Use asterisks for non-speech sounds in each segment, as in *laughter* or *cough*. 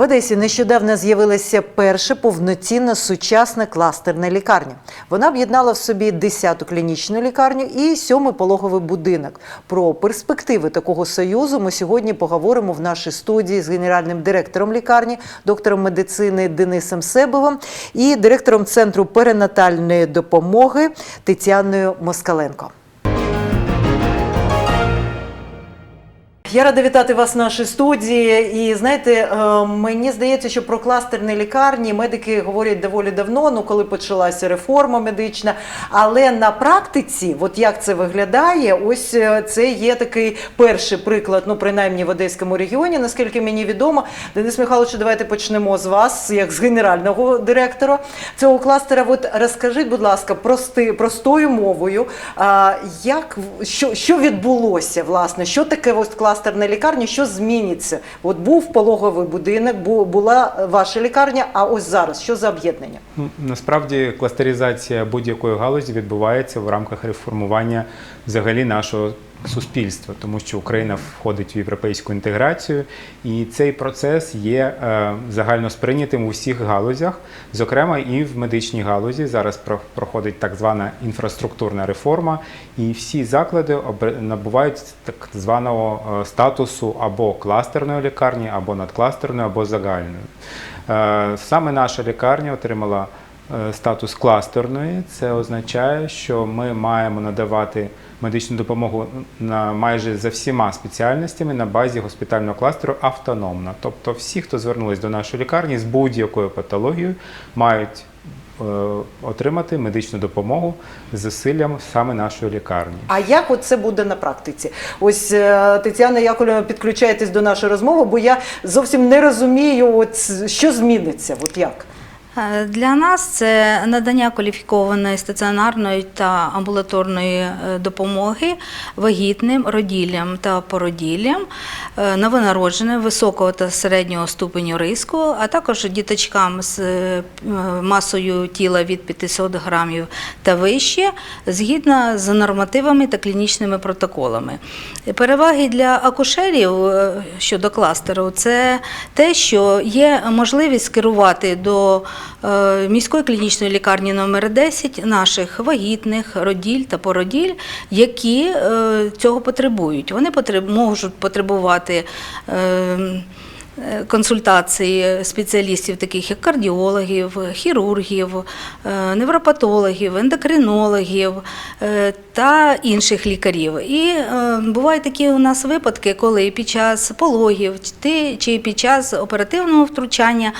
В Одесі нещодавно з'явилася перша повноцінна сучасна кластерна лікарня. Вона об'єднала в собі 10-ту клінічну лікарню і сьомий пологовий будинок. Про перспективи такого союзу ми сьогодні поговоримо в нашій студії з генеральним директором лікарні, доктором медицини Денисом Себовим і директором центру перинатальної допомоги Тетяною Москаленко. Я рада вітати вас в нашій студії. І знаєте, е, мені здається, що про кластерні лікарні медики говорять доволі давно, ну коли почалася реформа медична. Але на практиці, от як це виглядає, ось е, це є такий перший приклад, ну принаймні в Одеському регіоні, наскільки мені відомо. Денис Михайлович, давайте почнемо з вас, як з генерального директора цього кластера. От розкажіть, будь ласка, прости, простою мовою, як що, що відбулося, власне, що таке ось кластерна лікарня, що зміниться? От був пологовий будинок, бу- була ваша лікарня, а ось зараз що за об'єднання? Ну, насправді кластеризація будь-якої галузі відбувається в рамках реформування взагалі нашого суспільства, тому що Україна входить в європейську інтеграцію, і цей процес є е, загально сприйнятим у всіх галузях, зокрема і в медичній галузі. Зараз проходить так звана інфраструктурна реформа, і всі заклади набувають так званого е, статусу або кластерної лікарні, або надкластерної, або загальної. Е, Саме наша лікарня отримала статус кластерної. Це означає, що ми маємо надавати медичну допомогу на майже за всіма спеціальностями на базі госпітального кластеру автономно. Тобто, всі, хто звернулись до нашої лікарні з будь-якою патологією, мають е, отримати медичну допомогу зусиллям саме нашої лікарні. А як от це буде на практиці? Ось е, Тетяна Яковлевна, підключайтесь до нашої розмови, бо я зовсім не розумію, от що зміниться. От як? Е, Для нас це надання кваліфікованої стаціонарної та амбулаторної е, допомоги вагітним, роділлям та породіллям, е, новонародженим високого та середнього ступеню риску, а також діточкам з масою тіла від 500 грамів та вище, згідно з нормативами та клінічними протоколами. Переваги для акушерів щодо кластеру це те, що є можливість скерувати до міської клінічної лікарні номер 10 наших вагітних, роділь та породіль, які е, цього потребують. Вони можуть потребувати. Консультації спеціалістів, таких як кардіологів, хірургів, е, невропатологів, ендокринологів е, та інших лікарів. І е, бувають такі у нас випадки, коли під час пологів чи під час оперативного втручання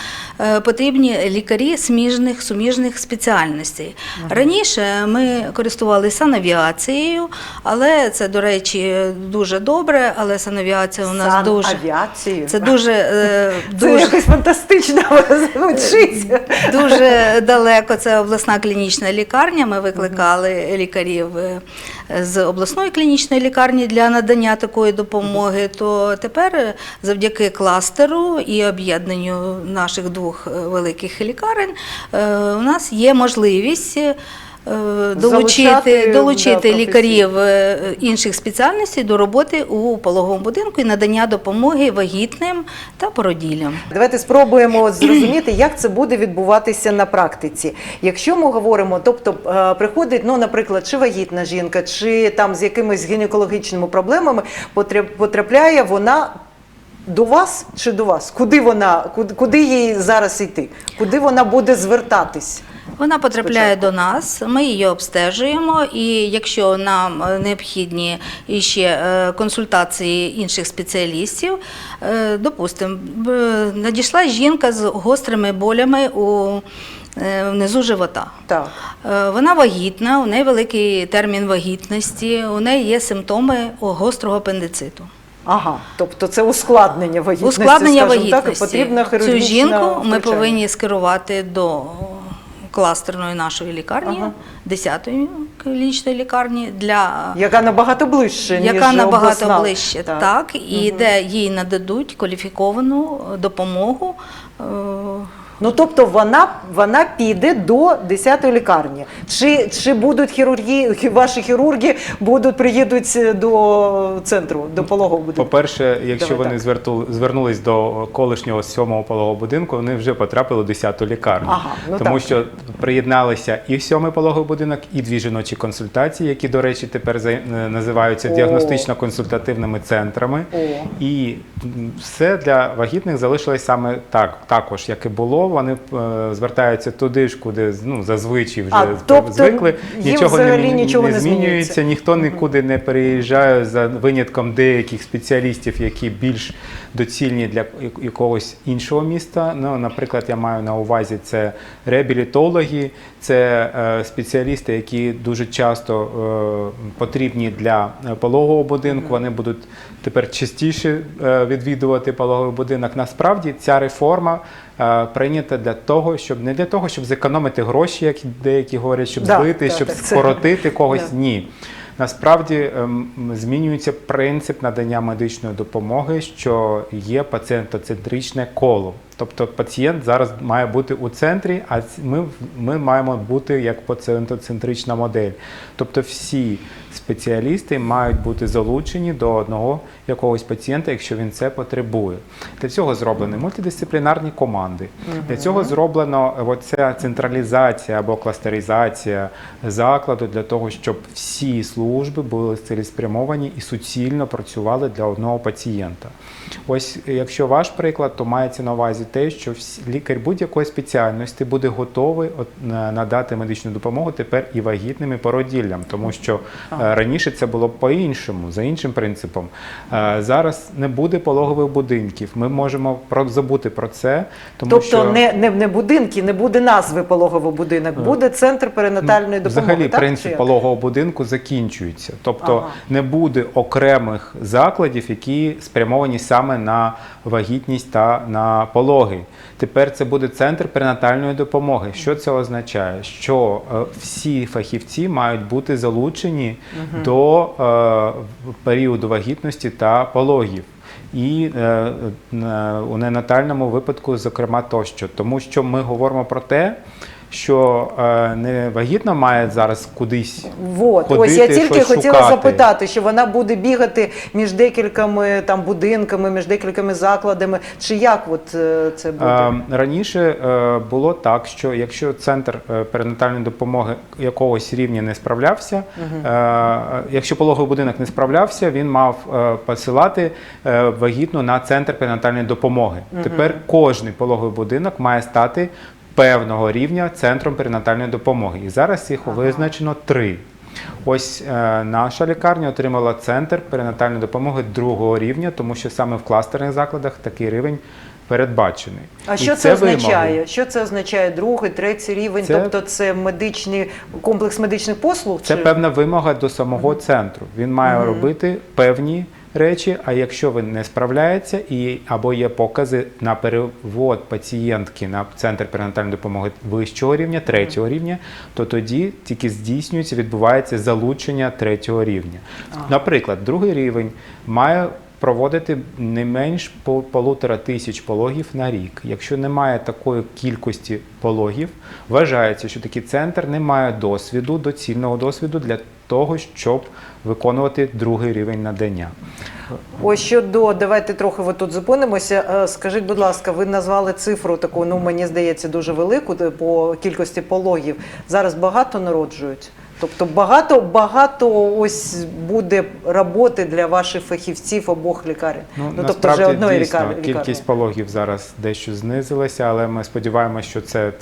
потрібні лікарі сміжних суміжних спеціальностей. Раніше ми користувалися санавіацією, але це, до речі, дуже добре. Але санавіація у нас дуже авіацію. це дуже, е, Це дуже, якось фантастично *laughs* звучить. дуже далеко. Це обласна клінічна лікарня. Ми викликали лікарів е, з обласної клінічної лікарні для надання такої допомоги. То тепер е, завдяки кластеру і об'єднанню наших двох е, великих лікарень е, у нас є можливість. Е, Залучати, Долучити, да, лікарів е, інших спеціальностей до роботи у пологовому будинку і надання допомоги вагітним та породіллям. Давайте спробуємо зрозуміти, як це буде відбуватися на практиці. Якщо ми говоримо, тобто е, приходить, ну, наприклад, чи вагітна жінка, чи там з якимись гінекологічними проблемами потрапляє вона. До вас чи до вас? Куди вона, куди, куди їй зараз йти? Куди вона буде звертатись? Вона потрапляє Спочатку. до нас, ми її обстежуємо, і якщо нам е, необхідні іще е, консультації інших спеціалістів, е, допустимо, надійшла жінка з гострими болями у внизу живота. Так. Вона вагітна, у неї великий термін вагітності, у неї є симптоми гострого апендициту. Ага, тобто це ускладнення вагітності. Ускладнення скажімо вагітності. Так, і потрібна Цю жінку ми повинні скерувати до кластерної нашої лікарні, Ага. 10-ї клінічної лікарні, для Яка набагато ближче, ніж яка набагато обласна. ближче, так, і де їй нададуть кваліфіковану допомогу. Е, Ну тобто вона, вона піде до 10-ї лікарні. Чи, чи будуть хірурги, ваші хірурги будуть приїдуть до центру, до пологового будинку? По-перше, якщо Давай вони так. зверту- звернулись до колишнього сьомого пологового будинку, вони вже потрапили у 10-ту лікарню. Ага, ну тому так. що приєдналися і сьомий пологовий будинок, і дві жіночі консультації, які, до речі, тепер е, називаються діагностично-консультативними центрами. О. І все для вагітних залишилось саме так, також, як і було. Вони е, звертаються туди ж, куди ну, зазвичай вже А, тобто звикли. Нічого не, нічого не змінюється. Ніхто нікуди не переїжджає за винятком деяких спеціалістів, які більш доцільні для якогось іншого міста. Ну, наприклад, я маю на увазі це реабілітологи, це е, спеціалісти, які дуже часто е, потрібні для е, пологового будинку. Вони будуть тепер частіше е, відвідувати пологовий будинок. Насправді ця реформа. Е, Прийнята для того, щоб не для того, щоб зекономити гроші, як деякі говорять, щоб Да, збити, да, щоб так, це- скоротити *laughs* когось. Да. Ні. Насправді ем, змінюється принцип надання медичної допомоги, що є пацієнтоцентричне коло. Тобто пацієнт зараз має бути у центрі, а ми, ми маємо бути як пацієнтоцентрична модель. Тобто всі спеціалісти мають бути залучені до одного якогось пацієнта, якщо він це потребує. Для цього зроблені мультидисциплінарні команди. Для цього зроблено оця централізація або кластеризація закладу для того, щоб всі служби були цілеспрямовані і суцільно працювали для одного пацієнта. Ось якщо ваш приклад, то мається на увазі те, що лікар будь-якої спеціальності буде готовий надати медичну допомогу тепер і вагітним, і породіллям, тому що е, раніше це було по-іншому, за іншим принципом. Е, Зараз не буде пологових будинків. Ми можемо забути про це, тому Тобто що не, не, не будинки, не буде назви пологовий будинок, буде центр перинатальної допомоги. Взагалі, так? Принцип пологового будинку закінчується. Тобто Ага. не буде окремих закладів, які спрямовані саме на вагітність та на пологи. Тепер це буде центр перинатальної допомоги. Що це означає? Що е, всі фахівці мають бути залучені до е, періоду вагітності та пологів. І е, на- у ненатальному випадку, зокрема, тощо, тому що ми говоримо про те, що е, не вагітна має зараз кудись Вот. ходити, Ось я тільки щось хотіла шукати. запитати, що вона буде бігати між декількома там будинками, між декількома закладами. Чи як от е, це буде? Е, Раніше е, було так, що якщо центр е, перинатальної допомоги якогось рівня не справлявся, е, якщо пологовий будинок не справлявся, він мав е, посилати е, вагітну на центр перинатальної допомоги. Тепер кожний пологовий будинок має стати певного рівня центром перинатальної допомоги. І зараз їх визначено три. Ось е, наша лікарня отримала центр перинатальної допомоги другого рівня, тому що саме в кластерних закладах такий рівень передбачений. А І що це, вимоги. означає? Що це означає другий, третій рівень? Це- Тобто це медичний комплекс медичних послуг? Це чи? певна вимога до самого центру. Він має робити певні речі. А якщо він не справляється, і або є покази на перевод пацієнтки на центр перинатальної допомоги вищого рівня, третього рівня, то тоді тільки здійснюється, відбувається залучення третього рівня. Наприклад, другий рівень має. Проводити не менш по- полутора тисяч пологів на рік. Якщо немає такої кількості пологів, вважається, що такий центр не має досвіду, доцільного досвіду для того, щоб виконувати другий рівень надання. Ось щодо, давайте трохи ви тут зупинимося. Е, Скажіть, будь ласка, ви назвали цифру таку, ну мені здається, дуже велику по кількості пологів. Зараз багато народжують. Тобто багато, багато ось буде роботи для ваших фахівців обох лікарень. Ну, тобто вже одної дійсно, лікарні. кількість пологів зараз дещо знизилася, але ми сподіваємося, що це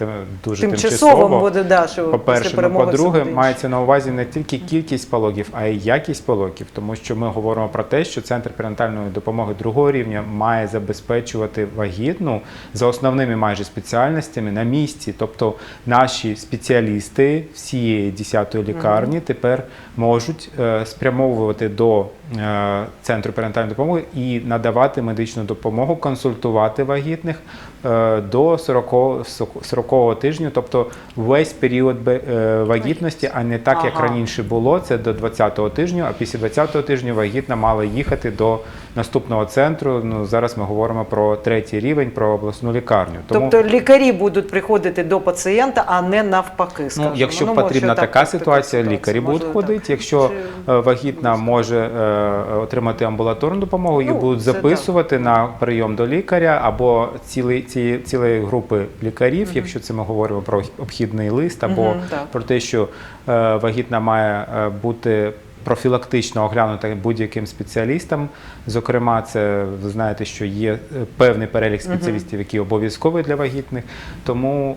дуже Тимчасово тимчасово. буде, да, що По-перше, ну, перемоги по-друге, мається на увазі не тільки кількість пологів, а й якість пологів, тому що ми говоримо про те, що центр перинатальної допомоги другого рівня має забезпечувати вагітну за основними майже спеціальностями на місці. Тобто наші спеціалісти всієї 10-ї лікарні тепер можуть е, спрямовувати до е, центру перинатальної допомоги і надавати медичну допомогу, консультувати вагітних е, до 40, 40 тижня, тобто весь період е, вагітності, а не так, як Ага. раніше було. Це до 20-го тижня, а після 20-го тижня вагітна мала їхати до наступного центру. Ну зараз ми говоримо про третій рівень, про обласну лікарню. Тому Тобто лікарі будуть приходити до пацієнта, а не навпаки. Ну, якщо може, потрібна така так, ситуація, ситуація, лікарі будуть ходити. Якщо е, вагітна може е, отримати амбулаторну допомогу, її Ну, будуть записувати на прийом до лікаря або цілий, ці, цілої групи лікарів, якщо це ми говоримо про обхідний лист, або про те, що е, вагітна має бути. Профілактично оглянута будь-яким спеціалістам. Зокрема, це ви знаєте, що є певний перелік спеціалістів, які обов'язкові для вагітних. Тому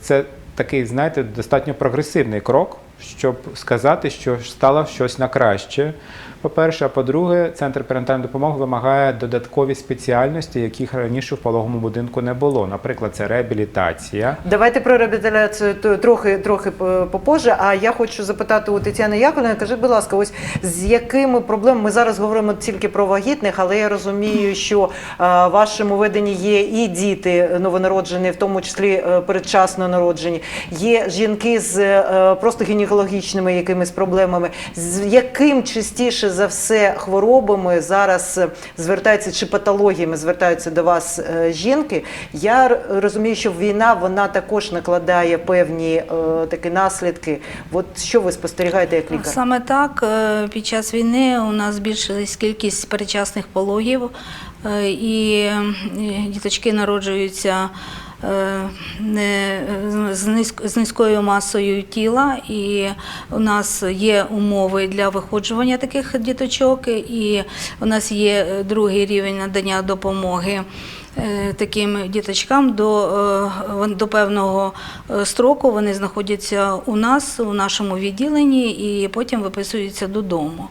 це такий, знаєте, достатньо прогресивний крок, щоб сказати, що стало щось на краще. По-перше, а по-друге, центр перинатальної допомоги вимагає додаткові спеціальності, яких раніше в пологовому будинку не було. Наприклад, це реабілітація. Давайте про реабілітацію трохи трохи попозже. А я хочу запитати у Тетяни Яковлевни, кажіть, будь ласка, ось з якими проблемами ми зараз говоримо тільки про вагітних, але я розумію, що в вашому веденні є і діти новонароджені, в тому числі е, передчасно народжені, є жінки з е, просто гінекологічними якимись проблемами. З яким частіше за все хворобами зараз е, звертаються чи патологіями звертаються до вас е, жінки? Я розумію, що війна вона також накладає певні е, такі наслідки. От що ви спостерігаєте як лікар? Саме так, під час війни у нас збільшилась кількість передчасних пологів, і діточки народжуються низь- з низькою масою тіла, і у нас є умови для виходжування таких діточок, і у нас є е, другий рівень надання допомоги. Е, Таким діточкам до, е, до певного е, строку вони знаходяться у нас, у нашому відділенні, і потім виписуються додому.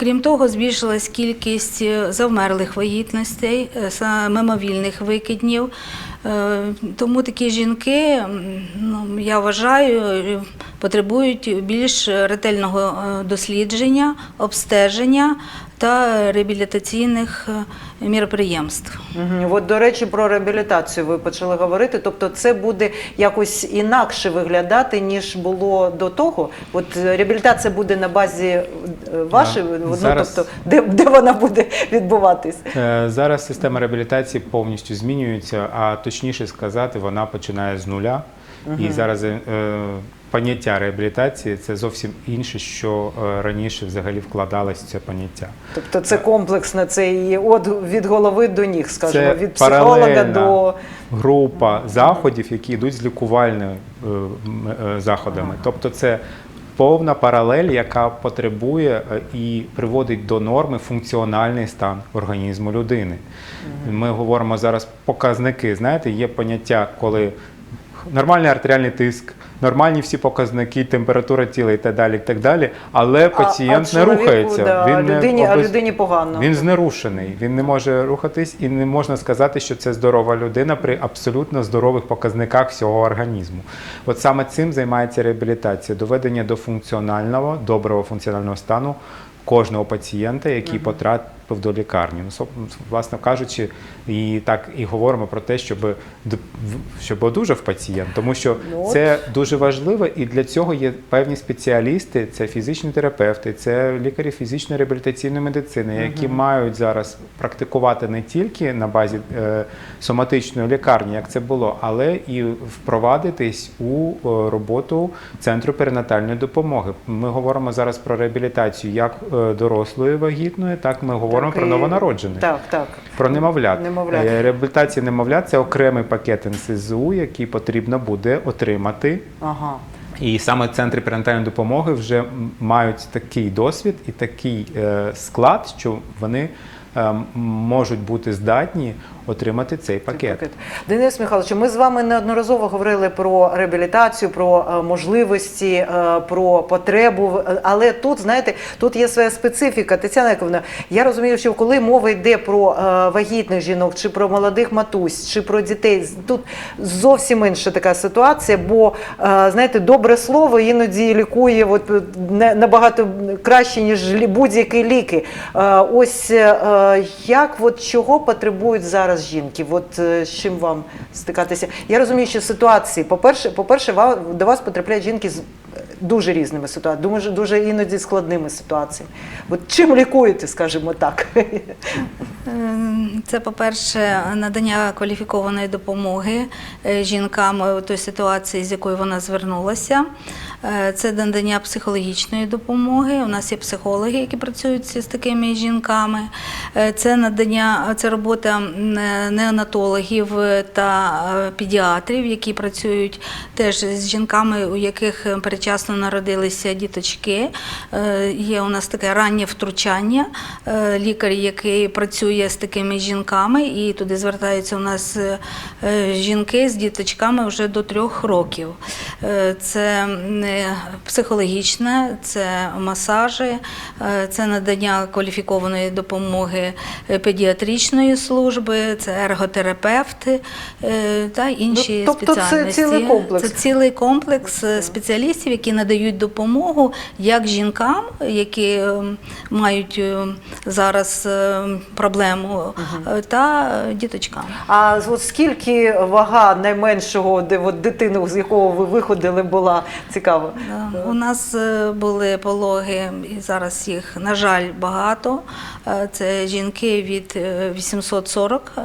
Крім того, збільшилась кількість завмерлих вагітностей, мимовільних викиднів. Тому такі жінки, ну, я вважаю, потребують більш ретельного дослідження, обстеження та реабілітаційних міроприємств. От, до речі, про реабілітацію ви почали говорити. Тобто, це буде якось інакше виглядати, ніж було до того. От е, реабілітація буде на базі е, вашої, Да. ну, Зараз- тобто, де, де вона буде відбуватись? Е, Зараз система реабілітації повністю змінюється, а точніше сказати, вона починає з нуля. І зараз е, поняття реабілітації це зовсім інше, що е, раніше взагалі вкладалось в це поняття. Тобто це комплексно, це і от від голови до ніг, скажімо, Це від психолога до група заходів, які йдуть з лікувальними е, е, заходами. Тобто це повна паралель, яка потребує і приводить до норми функціональний стан організму людини. Ми говоримо зараз показники. Знаєте, є поняття, коли нормальний артеріальний тиск. Нормальні всі показники, температура тіла і так далі, і так далі. Але пацієнт а не рухається. да, він не людині, а людині погано. він знерушений, він не може рухатись і не можна сказати, що це здорова людина при абсолютно здорових показниках всього організму. От саме цим займається реабілітація, доведення до функціонального, доброго функціонального стану кожного пацієнта, який потрапив до лікарні. Ну, власне кажучи, і так і говоримо про те, щоб, щоб одужав пацієнт, тому що Ну, от. це дуже важливо, і для цього є певні спеціалісти, це фізичні терапевти, це лікарі фізичної реабілітаційної медицини, які мають зараз практикувати не тільки на базі е, соматичної лікарні, як це було, але і впровадитись у е, роботу центру перинатальної допомоги. Ми говоримо зараз про реабілітацію як е, дорослої вагітної, так ми говоримо Так, про новонароджених. Так, так. Про немовлят. Немовлят. Е, Реабілітація немовлят це окремий пакет НСЗУ, який потрібно буде отримати. Ага. І саме центри перинатальної допомоги вже мають такий досвід і такий е, склад, що вони е, можуть бути здатні отримати цей пакет. Денис Михайлович, ми з вами неодноразово говорили про реабілітацію, про е, можливості, е, про потребу. Е, Але тут, знаєте, тут є своя специфіка. Тетяна Яковлевна, я розумію, що коли мова йде про вагітних жінок, чи про молодих матусь, чи про дітей, тут зовсім інша така ситуація, бо знаєте, добре слово іноді лікує от, набагато краще, ніж будь-які ліки. Ось як от чого потребують зараз жінки? От е, з чим вам стикатися? Я розумію, що ситуації, по-перше, по-перше, до вас потрапляють жінки з дуже різними ситуаціями, дуже, дуже іноді складними ситуаціями. От чим лікуєте, скажімо так? Ем, Це, по-перше, надання кваліфікованої допомоги е, жінкам у той ситуації, з якою вона звернулася. Е, Це надання психологічної допомоги. У нас є психологи, які працюють з такими жінками. Е, Це надання, це робота е, неонатологів та е, педіатрів, які працюють теж з жінками, у яких е, передчасно народилися діточки. Е, Є у нас таке раннє втручання. Е, Лікар, який працює з такими жінками, і туди звертаються у нас е, жінки з діточками вже до трьох років. Це не психологічне, це масажі, це надання кваліфікованої допомоги педіатричної служби, це ерготерапевти та інші Ну, тобто це цілий комплекс. Це цілий комплекс спеціалістів, які надають допомогу як жінкам, які е, мають е, зараз е, проблему, е, та діточкам. А от скільки вага найменшого, де от дитину, з якого ви виходили, була цікаво? Да. У нас були пологи, і зараз їх, на жаль, багато. Це жінки від е, 840 е,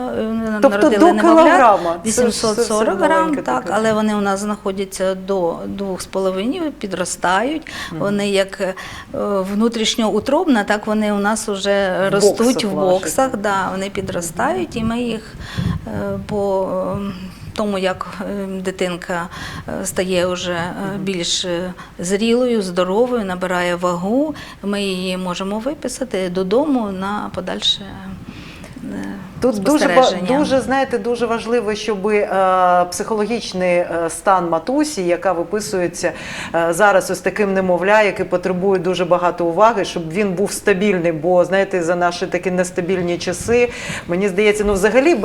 Тобто народили до кілограма. Це це 840 грам, так, але вони у нас знаходяться до 2,5, підростають. Вони як е, внутрішньоутробна, так вони у нас вже ростуть в боксах, да, вони підростають, і ми їх е, по тому, як е, дитинка е, стає вже більш зрілою, здоровою, набирає вагу, ми її можемо виписати додому на подальше. Тут дуже, дуже, знаєте, дуже важливо, щоб е, психологічний е, стан матусі, яка виписується е, зараз ось таким немовля, який потребує дуже багато уваги, щоб він був стабільний. Бо знаєте, за наші такі нестабільні часи, мені здається, ну взагалі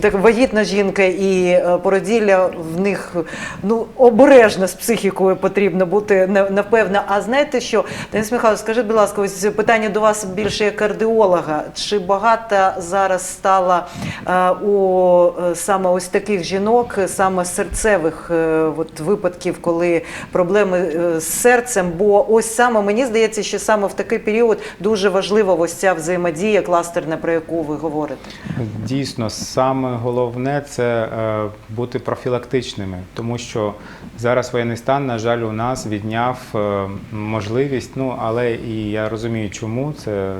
так вагітна жінка і породілля в них ну обережно з психікою потрібно бути напевно. А знаєте що, Денис Михайлович, скажіть, будь ласка, ось питання до вас більше як кардіолога. Чи багато зараз стало е, у е, саме ось таких жінок, саме серцевих е, от, випадків, коли проблеми з серцем? Бо ось саме мені здається, що саме в такий період дуже важлива ось ця взаємодія кластерна, про яку ви говорите. Дійсно, саме головне це бути профілактичними, тому що зараз воєнний стан, на жаль, у нас відняв можливість. Ну але і я розумію, чому це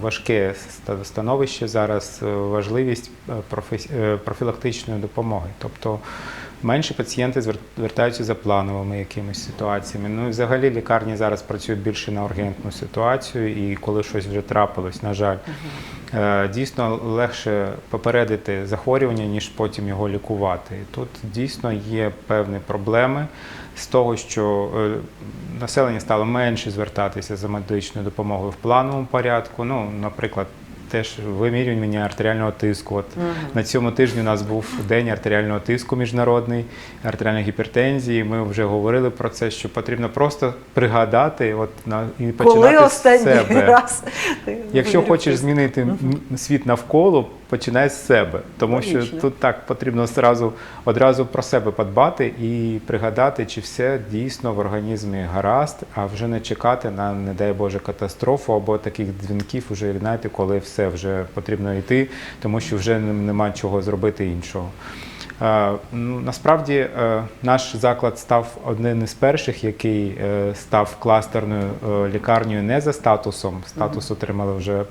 важке ста- становище зараз. Важливість е, е, профілактичної допомоги, тобто. Менше пацієнти звертаються за плановими якимись ситуаціями. Ну і взагалі лікарні зараз працюють більше на ургентну ситуацію, і коли щось вже трапилось, на жаль, Е, дійсно легше попередити захворювання, ніж потім його лікувати. Тут дійсно є певні проблеми з того, що населення стало менше звертатися за медичною допомогою в плановому порядку. Ну, наприклад. Теж вимірювання артеріального тиску. От на цьому тижні у нас був день артеріального тиску міжнародний, артеріальної гіпертензії. Ми вже говорили про це, що потрібно просто пригадати, от на і починати Коли з себе. *laughs* раз Якщо хочеш змінити угу. світ навколо, починай з себе, тому що тут так потрібно одразу, одразу про себе подбати і пригадати, чи все дійсно в організмі гаразд, а вже не чекати на, не дай Боже, катастрофу або таких дзвінків, уже знаєте, коли все вже потрібно йти, тому що вже нема чого зробити іншого. Ну, Насправді е, наш заклад став одним із перших, який е, став кластерною е, лікарнею не за статусом. Статус отримали вже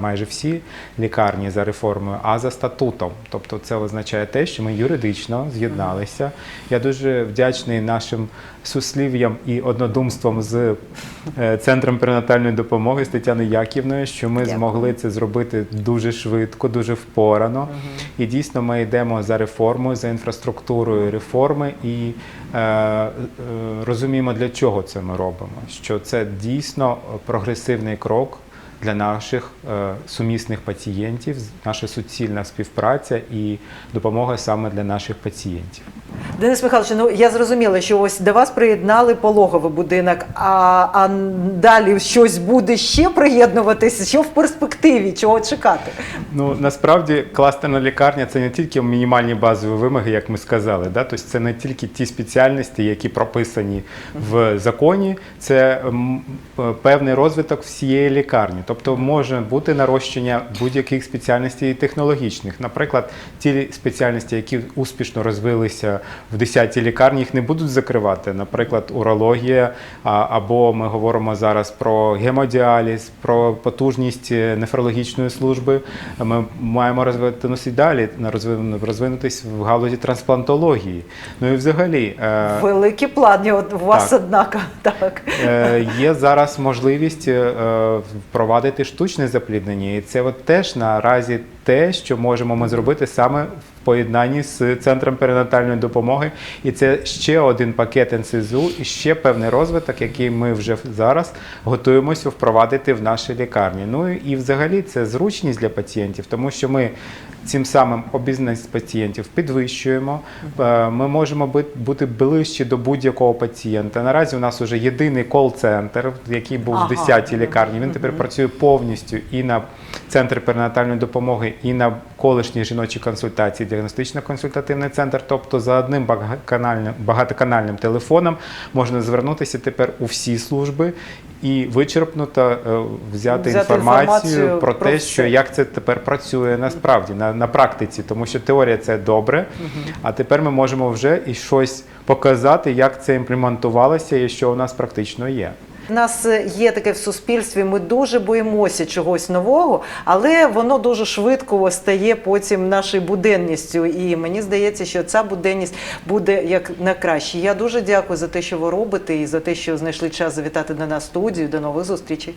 майже всі лікарні за реформою, а за статутом. Тобто це означає те, що ми юридично з'єдналися. Я дуже вдячний нашим суслів'ям і однодумством з е, центром перинатальної допомоги з Тетяною Яківною, що ми Дякую. змогли це зробити дуже швидко, дуже впорано. І дійсно ми йдемо за реформою, за інфраструктурою реформи і е, е, розуміємо, для чого це ми робимо. Що це дійсно прогресивний крок для наших е, сумісних пацієнтів, наша суцільна співпраця і допомога саме для наших пацієнтів. Денис Михайлович, ну я зрозуміла, що ось до вас приєднали пологовий будинок, а, а далі щось буде ще приєднуватися, що в перспективі, чого чекати? Ну насправді кластерна лікарня це не тільки мінімальні базові вимоги, як ми сказали. Да? Тобто це не тільки ті спеціальності, які прописані в законі, це п- певний розвиток всієї лікарні. Тобто може бути нарощення будь-яких спеціальностей технологічних. Наприклад, ті спеціальності, які успішно розвилися в 10-й лікарні, їх не будуть закривати. Наприклад, урологія, або ми говоримо зараз про гемодіаліз, про потужність е, нефрологічної служби. Ми маємо розвинутися далі, на розвин- розвинутись в галузі трансплантології. Ну і взагалі. е, Великі плани у вас, *laughs* Так. Е, Є зараз можливість е, впровадити штучне запліднення, і це от теж наразі те, що можемо ми зробити саме в поєднанні з центром перинатальної допомоги. І це ще один пакет НСЗУ і ще певний розвиток, який ми вже зараз готуємося впровадити в нашій лікарні. Ну і взагалі це зручність для пацієнтів, тому що ми цим самим обізнаність пацієнтів підвищуємо. Е, Ми можемо бути ближче до будь-якого пацієнта. Наразі у нас вже єдиний кол-центр, який був Ага. в 10-й лікарні. Він тепер працює повністю і на центр перинатальної допомоги, і на колишні жіночі консультації, діагностично-консультативний центр. Тобто за одним багатоканальним, телефоном можна звернутися тепер у всі служби і вичерпнуто е, взяти, Взяти інформацію, інформацію про, про те, що як це тепер працює насправді на, на практиці, тому що теорія це добре, а тепер ми можемо вже і щось показати, як це імплементувалося і що у нас практично є. У нас е, є таке в суспільстві, ми дуже боїмося чогось нового, але воно дуже швидко стає потім нашою буденністю. І мені здається, що ця буденність буде як на краще. Я дуже дякую за те, що ви робите, і за те, що знайшли час завітати до нас студію. До нових зустрічей.